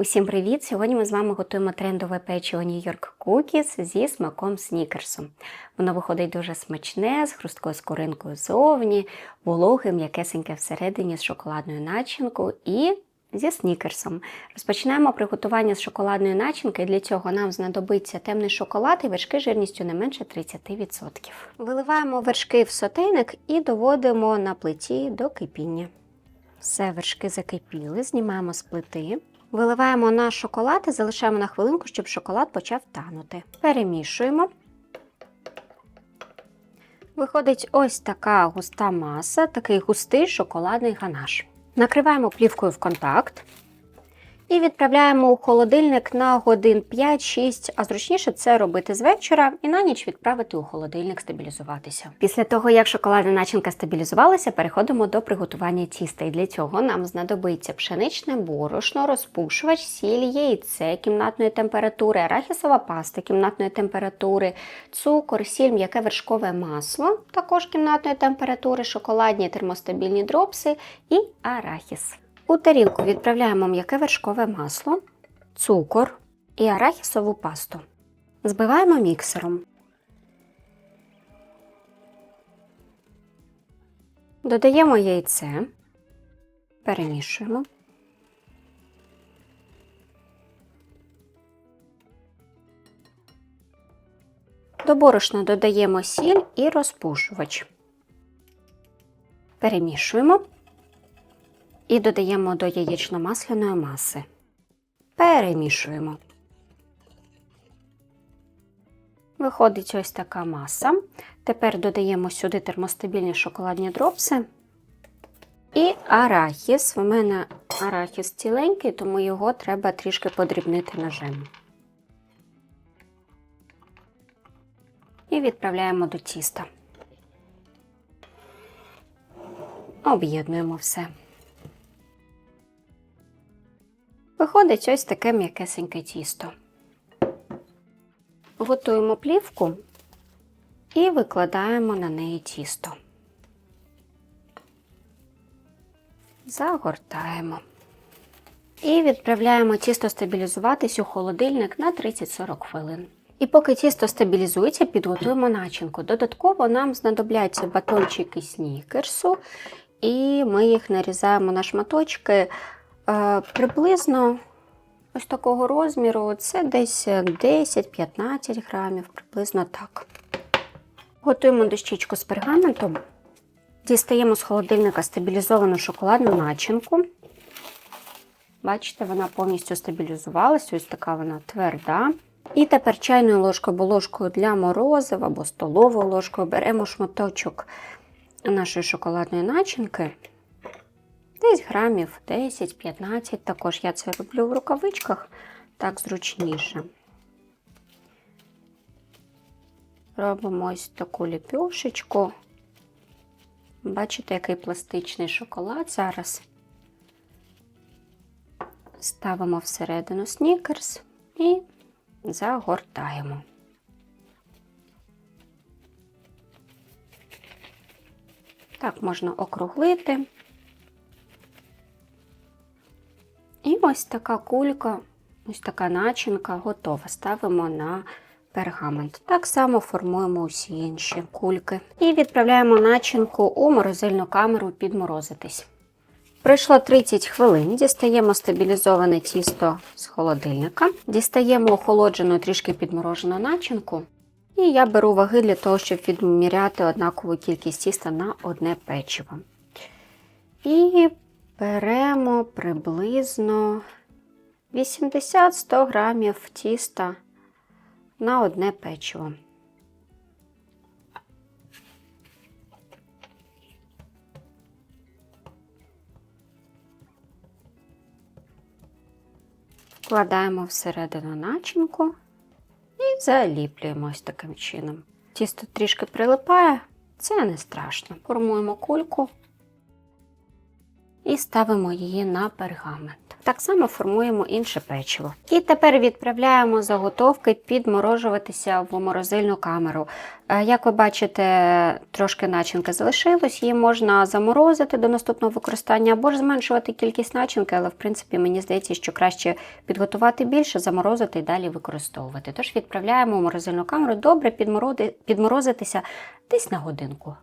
Усім привіт! Сьогодні ми з вами готуємо трендове печиво York Cookies зі смаком снікерсу. Воно виходить дуже смачне, з хрусткою скоринкою ззовні, вологим, м'якесеньке всередині з шоколадною начинкою і зі снікерсом. Розпочинаємо приготування з шоколадної начинки. Для цього нам знадобиться темний шоколад і вершки жирністю не менше 30%. Виливаємо вершки в сотейник і доводимо на плиті до кипіння. Все, вершки закипіли, знімаємо з плити. Виливаємо наш шоколад і залишаємо на хвилинку, щоб шоколад почав танути. Перемішуємо. Виходить ось така густа маса, такий густий шоколадний ганаш. Накриваємо плівкою в контакт і відправляємо у холодильник на годин 5-6, а зручніше це робити з вечора і на ніч відправити у холодильник стабілізуватися. Після того, як шоколадна начинка стабілізувалася, переходимо до приготування тіста. І для цього нам знадобиться пшеничне борошно, розпушувач, сіль, яйце кімнатної температури, арахісова паста кімнатної температури, цукор, сіль, м'яке вершкове масло, також кімнатної температури, шоколадні термостабільні дропси і арахіс. У тарілку відправляємо м'яке вершкове масло, цукор і арахісову пасту. Збиваємо міксером. Додаємо яйце, перемішуємо. До борошна додаємо сіль і розпушувач. Перемішуємо і додаємо до яєчно-масляної маси. Перемішуємо. Виходить ось така маса. Тепер додаємо сюди термостабільні шоколадні дропси і арахіс. У мене арахіс ціленький, тому його треба трішки подрібнити ножем. І відправляємо до тіста. Об'єднуємо все. Виходить ось таке м'якесеньке тісто. Готуємо плівку і викладаємо на неї тісто. Загортаємо. І відправляємо тісто стабілізуватись у холодильник на 30-40 хвилин. І поки тісто стабілізується, підготуємо начинку. Додатково нам знадобляться батончики снікерсу, і ми їх нарізаємо на шматочки. Е, Приблизно ось такого розміру це десь 10-15 грамів, приблизно так. Готуємо дощечку з пергаментом. Дістаємо з холодильника стабілізовану шоколадну начинку. Бачите, вона повністю стабілізувалася, ось така вона тверда. І тепер чайною ложкою або ложкою для морозива або столовою ложкою беремо шматочок нашої шоколадної начинки. Десь грамів 10-15, також я це роблю в рукавичках, так зручніше. Робимо ось таку ліпьошечку. Бачите, який пластичний шоколад зараз. Ставимо всередину снікерс і загортаємо. Так, можна округлити. І ось така кулька, ось така начинка готова. Ставимо на пергамент. Так само формуємо усі інші кульки. І відправляємо начинку у морозильну камеру підморозитись. Пройшло 30 хвилин, дістаємо стабілізоване тісто з холодильника, дістаємо охолоджену трішки підморожену начинку. І я беру ваги для того, щоб відміряти однакову кількість тіста на одне печиво. І беремо приблизно 80-100 грамів тіста на одне печиво. Вкладаємо всередину начинку і заліплюємо ось таким чином. Тісто трішки прилипає, це не страшно. Формуємо кульку і ставимо її на пергамент. Так само формуємо інше печиво. І тепер відправляємо заготовки підморожуватися в морозильну камеру. Е, Як ви бачите, трошки начинки залишилось, її можна заморозити до наступного використання або ж зменшувати кількість начинки, але в принципі мені здається, що краще підготувати більше, заморозити і далі використовувати. Тож відправляємо в морозильну камеру добре підморозитися десь на годинку.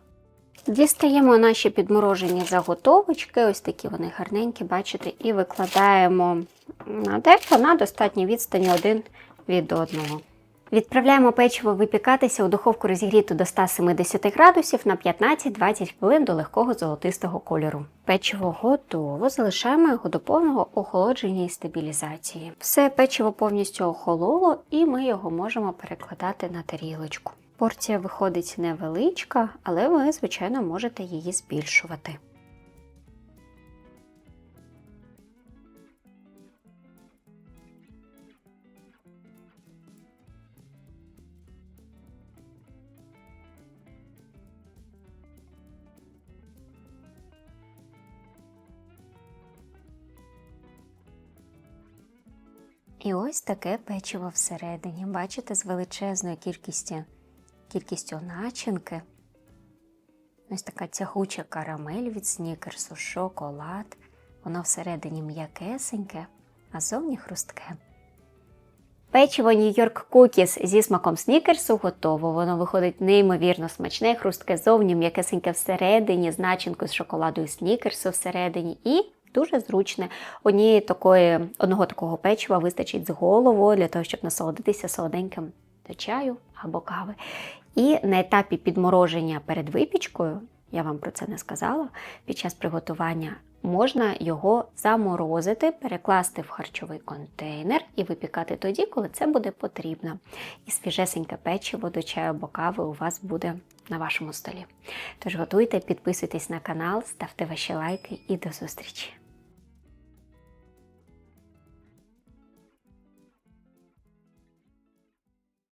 Дістаємо наші підморожені заготовочки, ось такі вони гарненькі, бачите, і викладаємо на деко на достатній відстані один від одного. Відправляємо печиво випікатися у духовку розігріту до 170 градусів на 15-20 хвилин до легкого золотистого кольору. Печиво готово, залишаємо його до повного охолодження і стабілізації. Все печиво повністю охололо, і ми його можемо перекладати на тарілочку. Порція виходить невеличка, але ви, звичайно, можете її збільшувати. І ось таке печиво всередині. Бачите, з величезною кількістю, кількістю начинки. Ось така тягуча карамель від снікерсу, шоколад. Воно всередині м'якесеньке, а зовні хрустке. Печиво Нью-Йорк Кукіс зі смаком снікерсу готово. Воно виходить неймовірно смачне, хрустке зовні, м'якесеньке всередині, з начинкою з шоколаду і снікерсу всередині. І дуже зручне. Однієї такої, одного такого печива вистачить з головою для того, щоб насолодитися солоденьким до чаю або кави. І на етапі підмороження перед випічкою, я вам про це не сказала, під час приготування можна його заморозити, перекласти в харчовий контейнер і випікати тоді, коли це буде потрібно. І свіжесеньке печиво до чаю або кави у вас буде на вашому столі. Тож готуйте, підписуйтесь на канал, ставте ваші лайки і до зустрічі!